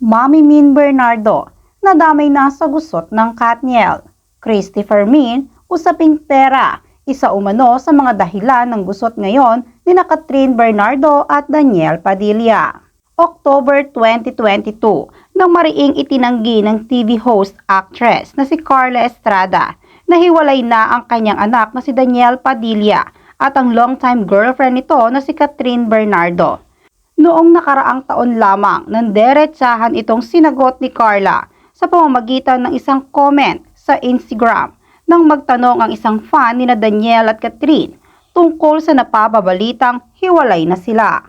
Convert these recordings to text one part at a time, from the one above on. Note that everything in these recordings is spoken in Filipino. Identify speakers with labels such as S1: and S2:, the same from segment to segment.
S1: Mami Min Bernardo, nadamay na sa gusot ng Katniel. Christopher Min, usaping pera, isa umano sa mga dahilan ng gusot ngayon ni na Catherine Bernardo at Daniel Padilla. October 2022, nang mariing itinanggi ng TV host actress na si Carla Estrada na hiwalay na ang kanyang anak na si Daniel Padilla at ang longtime girlfriend nito na si Catherine Bernardo. Noong nakaraang taon lamang, nanderetsahan itong sinagot ni Carla sa pamamagitan ng isang comment sa Instagram nang magtanong ang isang fan ni na Daniel at Catherine tungkol sa napababalitang hiwalay na sila.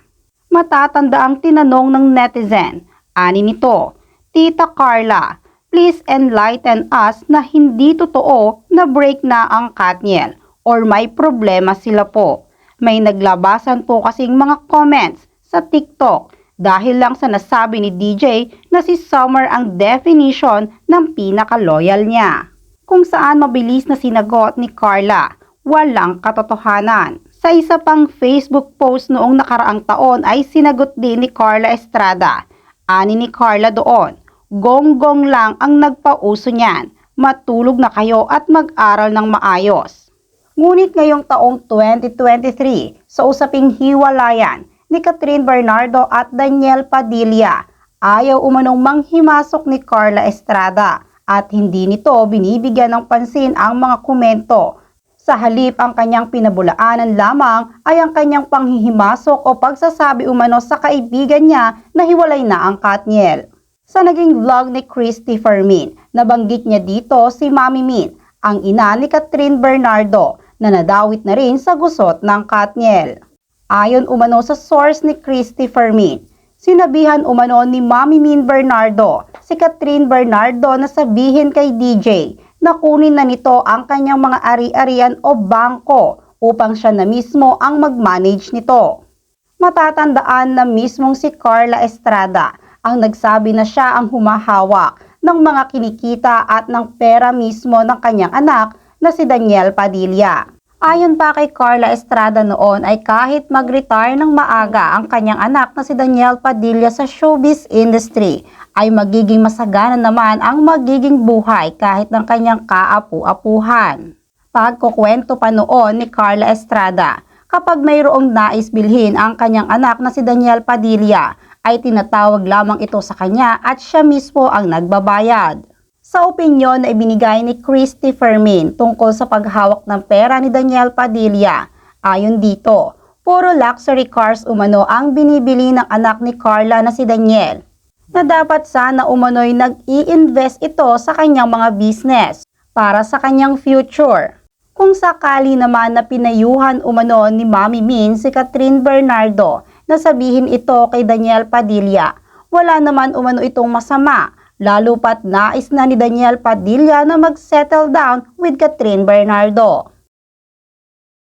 S1: Matatanda ang tinanong ng netizen, ani nito, Tita Carla, please enlighten us na hindi totoo na break na ang Katniel or may problema sila po. May naglabasan po kasing mga comments sa TikTok dahil lang sa nasabi ni DJ na si Summer ang definition ng pinaka-loyal niya. Kung saan mabilis na sinagot ni Carla, walang katotohanan. Sa isa pang Facebook post noong nakaraang taon ay sinagot din ni Carla Estrada. Ani ni Carla doon, gonggong lang ang nagpauso niyan. Matulog na kayo at mag-aral ng maayos. Ngunit ngayong taong 2023, sa usaping hiwalayan ni Catherine Bernardo at Daniel Padilla, ayaw umanong manghimasok ni Carla Estrada at hindi nito binibigyan ng pansin ang mga komento. Sa halip ang kanyang pinabulaanan lamang ay ang kanyang panghihimasok o pagsasabi umano sa kaibigan niya na hiwalay na ang Katniel. Sa naging vlog ni Christopher Min, nabanggit niya dito si Mami Min, ang ina ni Catherine Bernardo na nadawit na rin sa gusot ng Katniel. Ayon umano sa source ni Christopher Min, sinabihan umano ni Mami Min Bernardo si Catherine Bernardo na sabihin kay DJ na kunin na nito ang kanyang mga ari-arian o bangko upang siya na mismo ang mag-manage nito. Matatandaan na mismong si Carla Estrada ang nagsabi na siya ang humahawak ng mga kinikita at ng pera mismo ng kanyang anak na si Daniel Padilla. Ayon pa kay Carla Estrada noon ay kahit mag-retire ng maaga ang kanyang anak na si Daniel Padilla sa showbiz industry ay magiging masagana naman ang magiging buhay kahit ng kanyang kaapu-apuhan. Pagkukwento pa noon ni Carla Estrada, kapag mayroong nais bilhin ang kanyang anak na si Daniel Padilla ay tinatawag lamang ito sa kanya at siya mismo ang nagbabayad. Sa opinyon na ibinigay ni Christy Fermin tungkol sa paghawak ng pera ni Daniel Padilla, ayon dito, puro luxury cars umano ang binibili ng anak ni Carla na si Daniel na dapat sana umano'y nag-i-invest ito sa kanyang mga business para sa kanyang future. Kung sakali naman na pinayuhan umano ni Mami Min si Catherine Bernardo na sabihin ito kay Daniel Padilla, wala naman umano itong masama lalo pat nais na ni Daniel Padilla na mag-settle down with Catherine Bernardo.